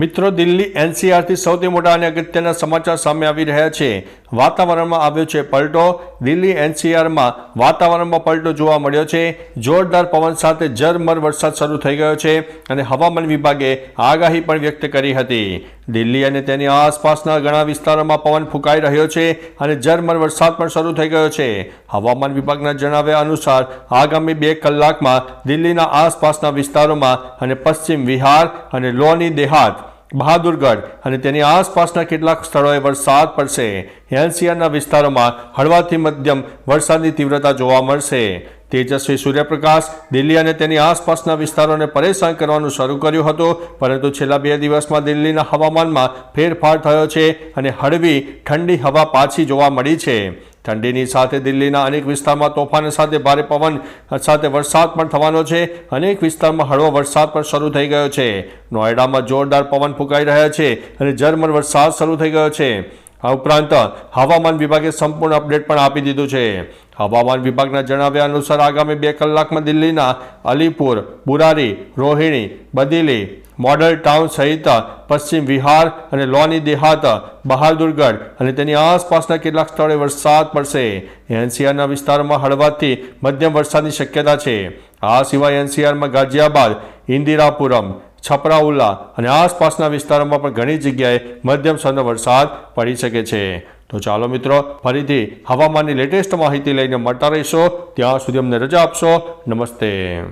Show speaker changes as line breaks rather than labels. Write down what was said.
મિત્રો દિલ્હી એનસીઆરથી સૌથી મોટા અને અગત્યના સમાચાર સામે આવી રહ્યા છે. વાતાવરણમાં આવ્યો છે પલટો. દિલ્હી એનસીઆરમાં વાતાવરણમાં પલટો જોવા મળ્યો છે. જોરદાર પવન સાથે ઝરમર વરસાદ શરૂ થઈ ગયો છે અને હવામાન વિભાગે આગાહી પણ વ્યક્ત કરી હતી. દિલ્હી અને તેની આસપાસના ઘણા વિસ્તારોમાં પવન ફૂંકાઈ રહ્યો છે અને ઝરમર વરસાદ પણ શરૂ થઈ ગયો છે. હવામાન વિભાગના જણાવ્યા અનુસાર, આગામી બે કલાકમાં દિલ્હીના આસપાસના વિસ્તારોમાં અને પશ્ચિમ વિહાર અને લોની દેહાત બહાદુરગઢ અને તેની આસપાસના કેટલાક સ્થળોએ વરસાદ પડશે. એનસીઆરના વિસ્તારોમાં હળવાથી મધ્યમ વરસાદની તીવ્રતા જોવા મળશે. તેજસ્વી સૂર્યપ્રકાશ દિલ્હી અને તેની આસપાસના વિસ્તારોને પરેશાન કરવાનું શરૂ કર્યું હતું, પરંતુ છેલ્લા બે દિવસમાં દિલ્હીના હવામાનમાં ફેરફાર થયો છે અને હળવી ઠંડી હવા પાછી જોવા મળી છે. ઠંડીની સાથે દિલ્હીના અનેક વિસ્તારમાં તોફાન સાથે ભારે પવન સાથે વરસાદ પણ થવાનો છે. અનેક વિસ્તારમાં હળવો વરસાદ પણ શરૂ થઈ ગયો છે. નોએડામાં જોરદાર પવન ફૂંકાઈ રહ્યા છે અને ઝરમર વરસાદ શરૂ થઈ ગયો છે. આ ઉપરાંત હવામાન વિભાગે સંપૂર્ણ અપડેટ પણ આપી દીધું છે. હવામાન વિભાગના જણાવ્યા અનુસાર આગામી બે કલાકમાં દિલ્હીના અલીપુર, બુરારી, રોહિણી, બદીલી, મોડલ ટાઉન સહિત પશ્ચિમ વિહાર અને લોની દેહાત, બહાદુરગઢ અને તેની આસપાસના કેટલાક સ્થળે વરસાદ પડશે. એનસીઆરના વિસ્તારોમાં હળવાથી મધ્યમ વરસાદની શક્યતા છે. આ સિવાય એનસીઆરમાં ગાઝિયાબાદ, ઇન્દિરાપુરમ છપરાઉલ્લા અને આસપાસના વિસ્તારોમાં પણ ઘણી જગ્યાએ મધ્યમ સ્તરનો વરસાદ પડી શકે છે. તો ચાલો મિત્રો, ફરીથી હવામાનની લેટેસ્ટ માહિતી લઈને મળતા રહીશો. ત્યાં સુધી અમને રજા આપશો. નમસ્તે.